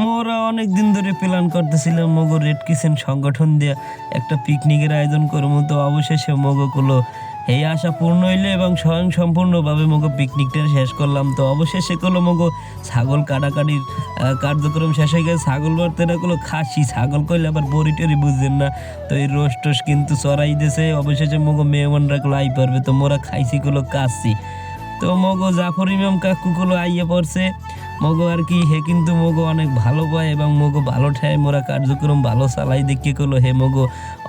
মোরা অনেক দিন ধরে প্ল্যান করতেছিলাম মগো রেড কিচেন সংগঠন দিয়ে একটা পিকনিকের আয়োজন করব। তো অবশেষে মগো গুলো এই আশা পূর্ণ হইলে এবং স্বয়ং সম্পূর্ণভাবে মগো পিকনিকটা শেষ করলাম। তো অবশেষে করল মগো ছাগল কাটাকাটির কার্যক্রম শেষ হয়ে গেছে। ছাগল বলতে না করল খাসি, ছাগল কইলে আবার বড়ি টরি বুঝছেন না। তো এই রোস টোস কিন্তু চড়াই দিয়েছে অবশেষে মগো মেহমানরা গুলো আই পারবে। তো মোরা খাইছি গুলো কাশি। তো মগো জাফর ইমাম কাকুগুলো আইয়ে পড়ছে। মগো আর কি, হে কিন্তু মগো অনেক ভালো পায় এবং মগো ভালো ঠায়, মোরা কার্যক্রম ভালো চালাই, দেখি করল হে মগো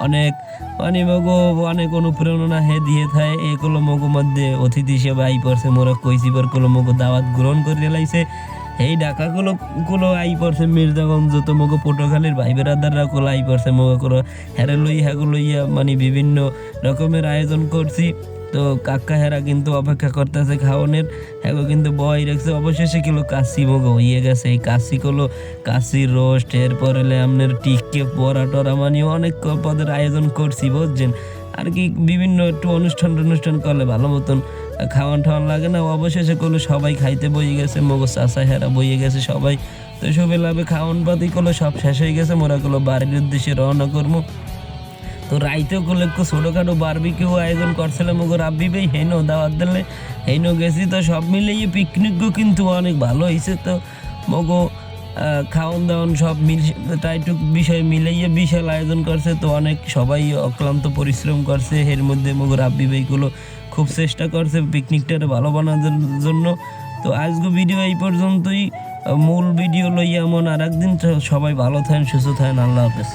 অনেক মানে মগো অনেক অনুপ্রেরণা হে দিয়ে থায়। এগুলো মগো মধ্যে অতিথি হিসেবে আই পড়ছে, মোরা কইসিবারগুলো মগো দাওয়াত গ্রহণ করে লাইছে। এই ডাকাগুলো গুলো আই পড়ছে মির্জাগঞ্জ, তো মগো পটুখালীর ভাই বেড়াদাররা গুলো আই পড়ছে মগো করো হ্যারে লই হ্যাগুলো ইয়া মানে বিভিন্ন রকমের আয়োজন করছি। তো কাকা হেরা কিন্তু অপেক্ষা করতেছে খাওয়ানোর। হ্যাঁ কিন্তু বয় রাখছে। অবশেষে কিলো কাশি মগো হইয়ে গেছে। এই কাশি গুলো কাশির রোস্ট, এরপর হলে আপনার টিকে পরা টরা মানে অনেক পদের আয়োজন করছি, বুঝছেন? আর কি বিভিন্ন একটু অনুষ্ঠান অনুষ্ঠান করলে ভালো মতন খাওয়ান ঠাওয়ান লাগে না। অবশেষে করল সবাই খাইতে বইয়ে গেছে। মগো চাষা হেরা বইয়ে গেছে সবাই। তো সবে লাভে খাওয়ান পাতি করল সব শেষ হয়ে গেছে। মোরা করল বাড়ির উদ্দেশ্যে রওনা করব তো করলে একটু ছোটোখাটো বারবিকিউ আয়োজন করছিলাম, ওগো রাব্বি ভাই, হেনো দাওয়াত দিলে, হেনো গেছি, তো সব মিলিয়ে পিকনিকও কিন্তু অনেক ভালো হয়েছে তো মগো খাওয়ান দাওয়ান সব মিল টাইটুক বিষয় মিলাইয়ে বিশাল আয়োজন করছে, তো অনেক সবাই অক্লান্ত পরিশ্রম করছে, এর মধ্যে মগো রাব্বি ভাইগুলো খুব চেষ্টা করছে পিকনিকটারে ভালো বানানোর জন্য। তো আজকে ভিডিও এই পর্যন্তই, মূল ভিডিও লইয়া এমন আর একদিন সবাই ভালো থাকেন, সুস্থ থাকেন, আল্লাহ হাফেজ।